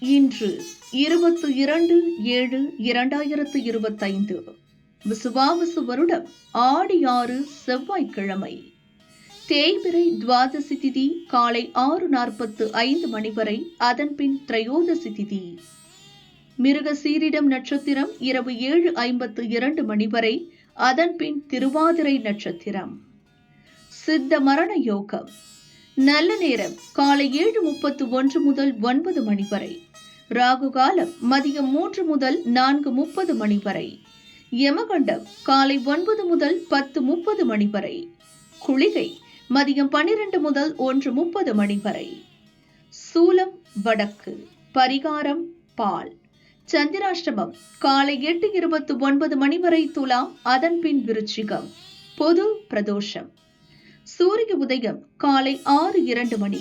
இன்று இருபத்தி இரண்டு ஏழு இரண்டாயிரத்து இருபத்தைந்து. விசுவாவசு வருடம் ஆடி ஆறு செவ்வாய்க்கிழமை. தேய்பிரை துவாதசி திதி காலை ஆறு நாற்பத்து ஐந்து மணி வரை அதன்பின் திரையோதசி திதி. மிருக சீரிடம் நட்சத்திரம் இரவு ஏழு ஐம்பத்து இரண்டு மணி வரை அதன்பின் திருவாதிரை நட்சத்திரம். சித்த மரண யோகம். நல்ல நேரம். காலை ஏழு முப்பத்து ஒன்று முதல் ஒன்பது மணி வரை. ராகு காலம் மதியம் மூன்று முதல் நான்கு முப்பது மணி வரை. யமகண்டம் காலை ஒன்பது முதல் பத்து முப்பது மணி வரை. குளிகை மதியம் பன்னிரண்டு முதல் ஒன்று முப்பது மணி வரை. சூலம் வடக்கு. பரிகாரம் பால். சந்திராஷ்டமம் காலை எட்டு இருபத்து ஒன்பது மணி வரை துலாம் அதன் பின் விருச்சிகம். பொது பிரதோஷம். சூரிய உதயம் காலை ஆறு இரண்டு மணி.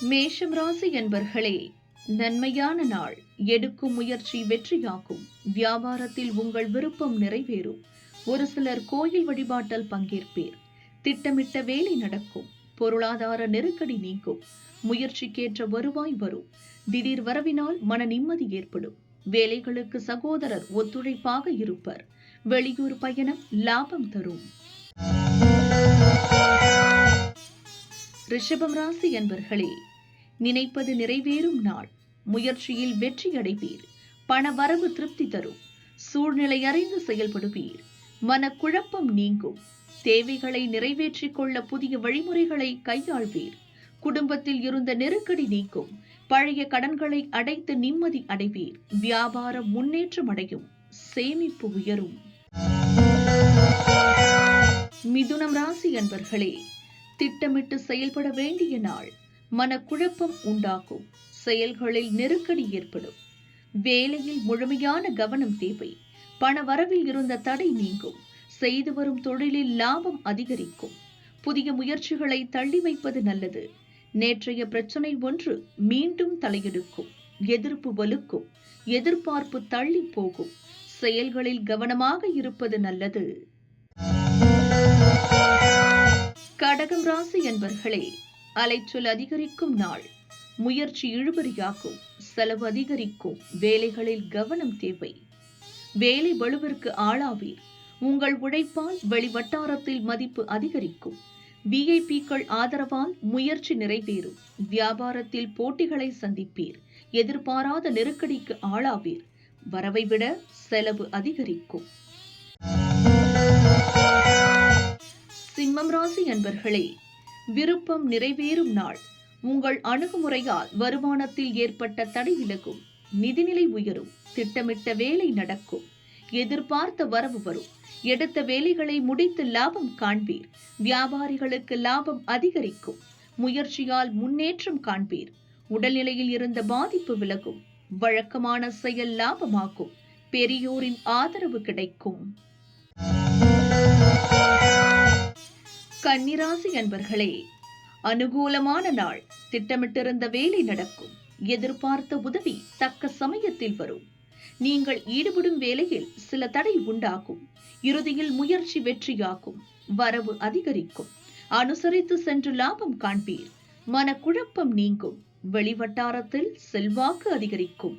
மேஷம் ராசி என்பர்களே நன்மையான நாள். எடுக்கும் முயற்சி வெற்றியாகும் வியாபாரத்தில் உங்கள் விருப்பம் நிறைவேறும். ஒரு சிலர் கோயில் வழிபாட்டல் பங்கேற்பீர். திட்டமிட்ட வேலை நடக்கும். பொருளாதார நெருக்கடி நீங்கும். முயற்சிக்கேற்ற வருவாய் வரும். திடீர் வரவினால் மன நிம்மதி ஏற்படும். வேலைகளுக்கு சகோதரர் ஒத்துழைப்பாக இருப்பர். வெளியூர் பயணம் லாபம் தரும். ரிஷபம் ராசி என்பர்களே நினைப்பது நிறைவேறும் நாள். முயற்சியில் வெற்றி அடைவீர் பண வரவு திருப்தி தரும். சூழ்நிலை அறிந்து செயல்படுவீர். மனக்குழப்பம் நீங்கும். தேவைகளை நிறைவேற்றிக் கொள்ள புதிய வழிமுறைகளை கையாள்வீர். குடும்பத்தில் இருந்த நெருக்கடி நீக்கும். பழைய கடன்களை அடைத்து நிம்மதி அடைவீர். வியாபாரம் முன்னேற்றம் அடையும். சேமிப்பு உயரும். மிதுனம் ராசி என்பர்களே திட்டமிட்டு செயல்பட வேண்டிய நாள் மனக்குழப்பம் உண்டாகும் செயல்களில் நெருக்கடி ஏற்படும். வேலையில் முழுமையான கவனம் தேவை. பண வரவில் இருந்த தடை நீங்கும். செய்து வரும் தொழிலில் லாபம் அதிகரிக்கும். புதிய முயற்சிகளை தள்ளி வைப்பது நல்லது. நேற்றைய பிரச்சனை ஒன்று மீண்டும் தலையெடுக்கும். எதிர்ப்பு வலுக்கும். எதிர்பார்ப்பு தள்ளி போகும். செயல்களில் கவனமாக இருப்பது நல்லது. கடகம் ராசி என்பர்களே அலைச்சொல் அதிகரிக்கும் நாள். முயற்சி இழுபறியாகும் செலவு அதிகரிக்கும் வேலைகளில் கவனம் தேவை. வேலை வலுவிற்கு ஆளாவீர். உங்கள் உழைப்பால் வெளிவட்டாரத்தில் மதிப்பு அதிகரிக்கும். விஐபிக்கள் ஆதரவால் முயற்சி நிறைவேறும். வியாபாரத்தில் போட்டிகளை சந்திப்பீர். எதிர்பாராத நெருக்கடிக்கு ஆளாவீர். வரவை விட செலவு அதிகரிக்கும். சிம்மம் ராசி அன்பர்களே விருப்பம் நிறைவேறும் நாள். உங்கள் அணுகுமுறையால் வருமானத்தில் ஏற்பட்ட தடை விலகும். நிதிநிலை உயரும். திட்டமிட்ட வேலை நடக்கும். எதிர்பார்த்த வரவு வரும். எடுத்த வேலைகளை முடித்து லாபம் காண்பீர். வியாபாரிகளுக்கு லாபம் அதிகரிக்கும். முயற்சியால் முன்னேற்றம் காண்பீர். உடல்நிலையில் இருந்த பாதிப்பு விலகும். வழக்கமான செயல் லாபமாகும். பெரியோரின் ஆதரவு கிடைக்கும். கன்னிராசி என்பர்களே அனுகூலமான நாள். திட்டமிட்டிருந்த வேலை நடக்கும். எதிர்பார்த்த உதவி தக்க சமயத்தில் வரும். நீங்கள் ஈடுபடும் வேலையில் சில தடை உண்டாகும். இறுதியில் முயற்சி வெற்றியாகும். வரவு அதிகரிக்கும். அனுசரித்து சென்று லாபம் காண்பீர். மனக்குழப்பம் நீங்கும். வெளிவட்டாரத்தில் செல்வாக்கு அதிகரிக்கும்.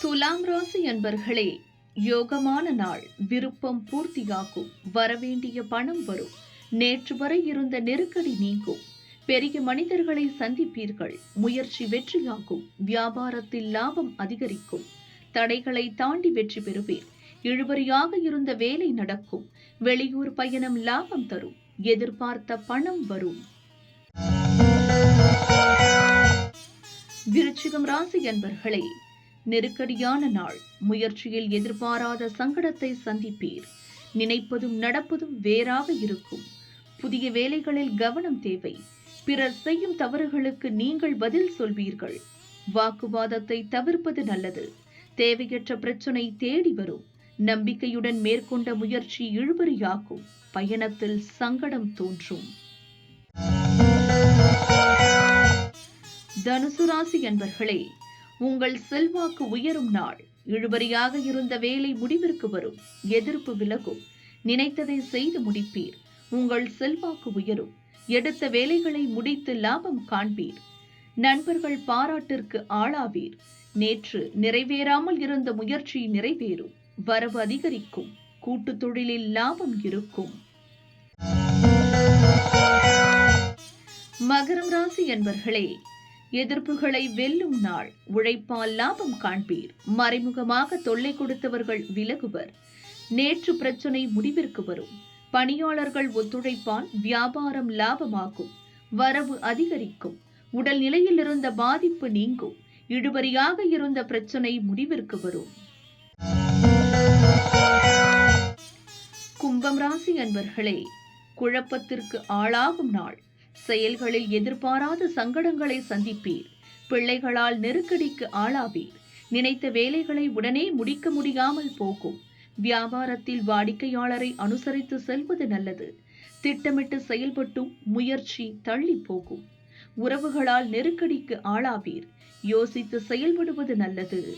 துலாம் ராசி என்பர்களே யோகமான நாள் விருப்பம் பூர்த்தியாகும் வரவேண்டிய பணம் வரும் நேற்று வரை இருந்த நெருக்கடி நீங்கும் பெரிய மனிதர்களை சந்திப்பீர்கள் முயற்சி வெற்றியாகும் வியாபாரத்தில் லாபம் அதிகரிக்கும் தடைகளை தாண்டி வெற்றி பெறுவீர் இழுபறியாக இருந்த வேலை நடக்கும் வெளியூர் பயணம் லாபம் தரும் எதிர்பார்த்த பணம் வரும். விருச்சிகம் ராசி என்பர்களே நெருக்கடியான நாள். முயற்சியில் எதிர்பாராத சங்கடத்தை சந்திப்பீர். நினைப்பதும் நடப்பதும் வேறாக இருக்கும். புதிய வேலைகளில் கவனம் தேவை. பிறர் செய்யும் தவறுகளுக்கு நீங்கள் பதில் சொல்வீர்கள். வாக்குவாதத்தை தவிர்ப்பது நல்லது. தேவையற்ற பிரச்சனை தேடி வரும். நம்பிக்கையுடன் மேற்கொண்ட முயற்சி இழுபறியாகும் பயணத்தில் சங்கடம் தோன்றும். தனுசு ராசி என்பர்களே உங்கள் செல்வாக்கு உயரும் நாள். இழுபறியாக இருந்த வேலை முடிவிற்கு வரும். எதிர்ப்பு விலகும். நினைத்ததை செய்து முடிப்பீர். உங்கள் செல்வாக்கு உயரும். எடுத்த வேலைகளை முடித்து லாபம் காண்பீர். நண்பர்கள் பாராட்டிற்கு ஆளாவீர். நேற்று நிறைவேறாமல் இருந்த முயற்சி நிறைவேறும். வரவு அதிகரிக்கும். கூட்டு தொழிலில் லாபம் இருக்கும். மகரம் ராசி என்பர்களே எதிர்ப்புகளை வெல்லும் நாள். உழைப்பால் லாபம் காண்பீர். மறைமுகமாக தொல்லை கொடுத்தவர்கள் விலகுவர். நேற்று பிரச்சனை முடிவிற்கு வரும். பணியாளர்கள் ஒத்துழைப்பால் வியாபாரம் லாபமாகும். வரவு அதிகரிக்கும். உடல் நிலையில் இருந்த பாதிப்பு நீங்கும். இழுபறியாக இருந்த பிரச்சனை முடிவிற்கு வரும். கும்பம் ராசி அன்பர்களே குழப்பத்திற்கு ஆளாகும் நாள். செயல்களில் எதிர்பாராத சங்கடங்களை சந்திப்பீர். பிள்ளைகளால் நெருக்கடிக்கு ஆளாவீர். நினைத்த வேலைகளை உடனே முடிக்க முடியாமல் போகும். வியாபாரத்தில் வாடிக்கையாளரை அனுசரித்து செல்வது நல்லது. திட்டமிட்டு செயல்பட்டும் முயற்சி தள்ளி போகும். உறவுகளால் நெருக்கடிக்கு ஆளாவீர். யோசித்து செயல்படுவது நல்லது.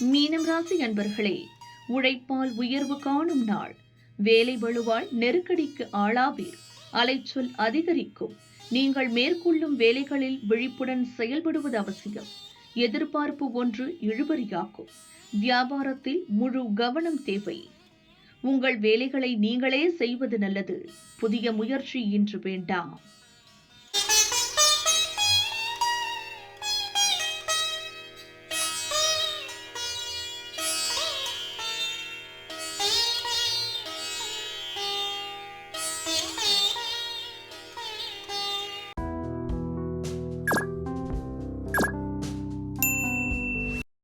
மீனம் ராசி அன்பர்களே உழைப்பால் உயர்வு காணும் நாள். வேலை வலுவால் நெருக்கடிக்கு ஆளாவீர். அலைச்சொல் அதிகரிக்கும். நீங்கள் மேற்கொள்ளும் வேலைகளில் விழிப்புடன் செயல்படுவது அவசியம். எதிர்பார்ப்பு ஒன்று இழுபறியாக்கும். வியாபாரத்தில் முழு கவனம் தேவை. உங்கள் வேலைகளை நீங்களே செய்வது நல்லது. புதிய முயற்சி இன்று வேண்டாம்.